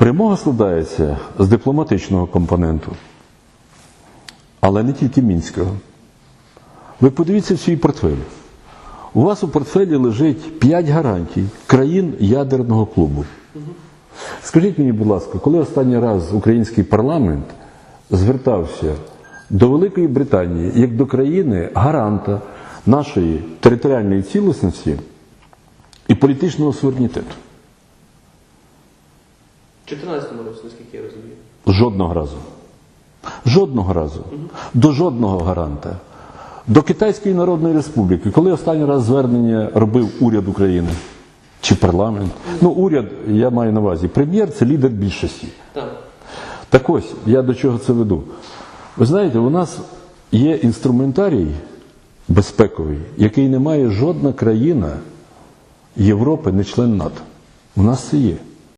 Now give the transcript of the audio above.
Перемога складається з дипломатичного компоненту, але не тільки мінського. Ви подивіться в свій портфель. У вас у портфелі лежить 5 гарантій країн ядерного клубу. Скажіть мені, будь ласка, коли останній раз український парламент звертався до Великої Британії як до країни гаранта нашої територіальної цілісності і політичного суверенітету? В 14 році, наскільки я розумію. Жодного разу. Жодного разу. До жодного гаранта. До Китайської Народної Республіки, коли останній раз звернення робив уряд України чи парламент? Ну, уряд, я маю на увазі, прем'єр це лідер більшості. Так. Так ось, я до чого це веду. Ви знаєте, у нас є інструментарій безпековий, який не має жодна країна Європи, не член НАТО. У нас це є.